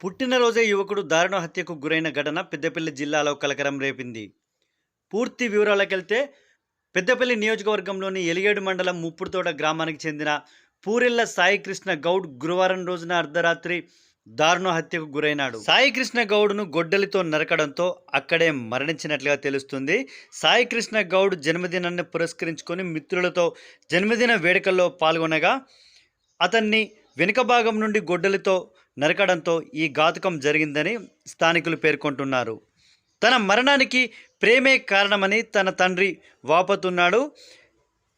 పుట్టినరోజే యువకుడు దారుణ హత్యకు గురైన ఘటన పెద్దపల్లి జిల్లాలో కలకరం రేపింది. పూర్తి వివరాలకెళ్తే పెద్దపల్లి నియోజకవర్గంలోని ఎలిగేడు మండలం ముప్పుడుతోట గ్రామానికి చెందిన పూరెల్ల సాయికృష్ణ గౌడ్ గురువారం రోజున అర్ధరాత్రి దారుణ హత్యకు గురైనాడు. సాయికృష్ణ గౌడ్ను గొడ్డలితో నరకడంతో అక్కడే మరణించినట్లుగా తెలుస్తుంది. సాయికృష్ణ గౌడ్ జన్మదినాన్ని పురస్కరించుకొని మిత్రులతో జన్మదిన వేడుకల్లో పాల్గొనగా అతన్ని వెనుక భాగం నుండి గొడ్డలితో నరకడంతో ఈ ఘాతుకం జరిగిందని స్థానికులు పేర్కొంటున్నారు. తన మరణానికి ప్రేమే కారణమని తన తండ్రి వాపోతున్నాడు.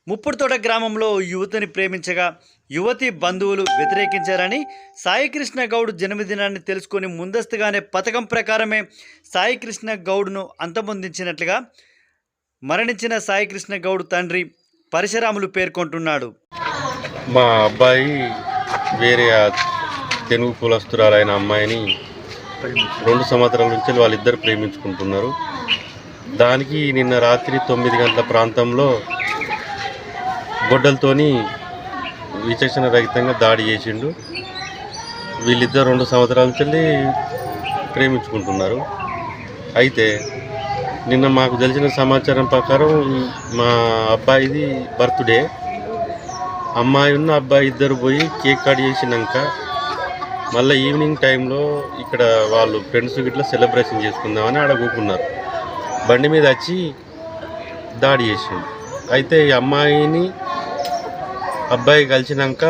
ముప్పుడుతోట గ్రామంలో యువతిని ప్రేమించగా యువతి బంధువులు వ్యతిరేకించారని సాయికృష్ణ గౌడ్ జన్మదినాన్ని తెలుసుకొని ముందస్తుగానే పథకం ప్రకారమే సాయికృష్ణ గౌడ్ను అంతమొందించినట్లుగా మరణించిన సాయికృష్ణ గౌడ్ తండ్రి పరశురాములు పేర్కొంటున్నాడు. మా అబ్బాయి వేరే తెలుగు కులస్తురాలైన అమ్మాయిని రెండు సంవత్సరాల నుంచి వాళ్ళిద్దరు ప్రేమించుకుంటున్నారు. దానికి నిన్న రాత్రి తొమ్మిది గంటల ప్రాంతంలో గొడ్డలతోని విచక్షణ రహితంగా దాడి చేసిండు. వీళ్ళిద్దరు రెండు సంవత్సరాల నుంచి ప్రేమించుకుంటున్నారు. అయితే నిన్న మాకు తెలిసిన సమాచారం ప్రకారం మా అబ్బాయిది బర్త్డే. అమ్మాయి ఉన్న అబ్బాయి ఇద్దరు పోయి కేక్ కట్ చేసినాక మళ్ళీ ఈవినింగ్ టైంలో ఇక్కడ వాళ్ళు ఫ్రెండ్స్ గిట్లా సెలబ్రేషన్ చేసుకుందామని ఆడ కూకున్నారు బండి మీద వచ్చి దాడి చేసిండు. అయితే ఈ అమ్మాయిని అబ్బాయి కలిసినాక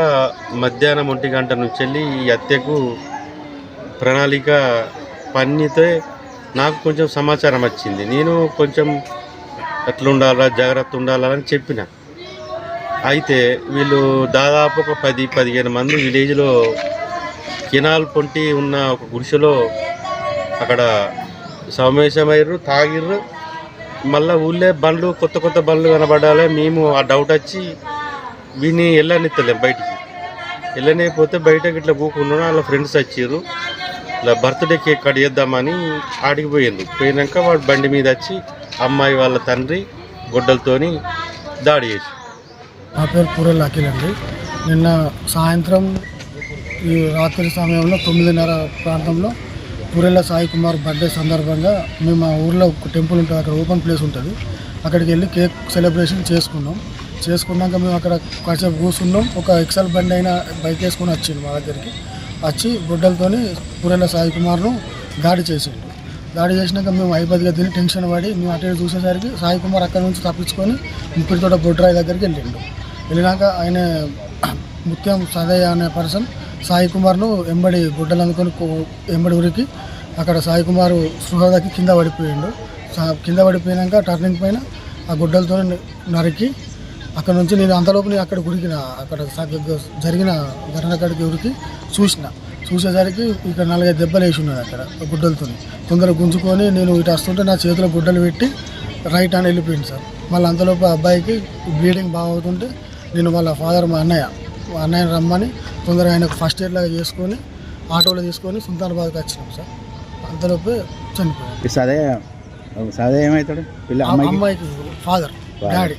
మధ్యాహ్నం ఒంటి గంట నుంచి వెళ్ళి ఈ హత్యకు ప్రణాళిక పన్నితే నాకు కొంచెం సమాచారం వచ్చింది. నేను కొంచెం అట్లా ఉండాలా జాగ్రత్త ఉండాలా అని చెప్పిన. అయితే వీళ్ళు దాదాపు ఒక పది పదిహేను మంది విలేజ్లో కెనాల్ పొంటి ఉన్న ఒక గుడిసెలో అక్కడ సమావేశమయ్యారు తాగిర్రు. మళ్ళీ ఊళ్ళే బండ్లు కొత్త కొత్త బండ్లు కనబడాలి. మేము ఆ డౌట్ వచ్చి వీని వెళ్ళనిస్తలేం బయటికి. వెళ్ళనిపోతే బయటకి ఇట్లా కూకున్నాడు వాళ్ళ ఫ్రెండ్స్ వచ్చారు ఇలా బర్త్డే కేక్ కట్ చేద్దామని ఆడికి పోయింది పోయినాక వాడు బండి మీద వచ్చి అమ్మాయి వాళ్ళ తండ్రి గొడ్డలతోని దాడి చేసి. నా పేరు పూరెల్ అఖిల్ అండి. నిన్న సాయంత్రం ఈ రాత్రి సమయంలో తొమ్మిదిన్నర ప్రాంతంలో పూరెల్ల సాయి కుమార్ బర్త్డే సందర్భంగా మేము మా ఊర్లో ఒక టెంపుల్ ఉంటుంది అక్కడ ఓపెన్ ప్లేస్ ఉంటుంది. అక్కడికి వెళ్ళి కేక్ సెలబ్రేషన్ చేసుకున్నాం. చేసుకున్నాక మేము అక్కడ కాసేపు కూర్చున్నాం. ఒక ఎక్సెల్ బండి అయినా బైక్ వేసుకొని వచ్చిండు మా దగ్గరికి. వచ్చి గుడ్డలతోని పూరెల్ల సాయి కుమార్ను దాడి చేసిండు. దాడి చేసినాక మేము ఐపదిగా తిని టెన్షన్ పడి మేము అటు ఇటు చూసేసరికి సాయి కుమార్ అక్కడ నుంచి తప్పించుకొని ముప్పిడితోట బొడ్రాయి దగ్గరికి వెళ్ళిండు. వెళ్ళినాక ఆయన ముత్యం సదయ్య అనే పర్సన్ సాయి కుమార్ను ఎంబడి గుడ్డలు అనుకొని ఎంబడి ఉరికి అక్కడ సాయి కుమార్ స్పృహదకి కింద పడిపోయిండు. కింద పడిపోయాక టర్నింగ్ పైన ఆ గుడ్డలతో నరికి అక్కడ నుంచి నేను అంతలోపు నేను అక్కడ ఉరికిన అక్కడ జరిగిన ఘటన అక్కడికి ఉరికి చూసిన. చూసేసరికి ఇక్కడ నాలుగైదు దెబ్బలు వేసి ఉన్నది అక్కడ గుడ్డలతో తొందరగా గుంజుకొని నేను ఇటు వస్తుంటే నా చేతిలో గుడ్డలు పెట్టి రైట్ అని వెళ్ళిపోయింది సార్. మళ్ళీ అంతలోపు ఆ అబ్బాయికి బ్లీడింగ్ బాగా అవుతుంటే నేను వాళ్ళ ఫాదర్ మా అన్నయ్య మా అన్నయ్యని రమ్మని తొందరగా ఆయనకు ఫస్ట్ ఎయిడ్ లాగా చేసుకొని ఆటోలో తీసుకొని సుల్తానాబాద్కి వచ్చినాం సార్. అంతలోపే చనిపోయాడు సదే సదే ఏమవుతాడు అమ్మాయికి? Father daddy.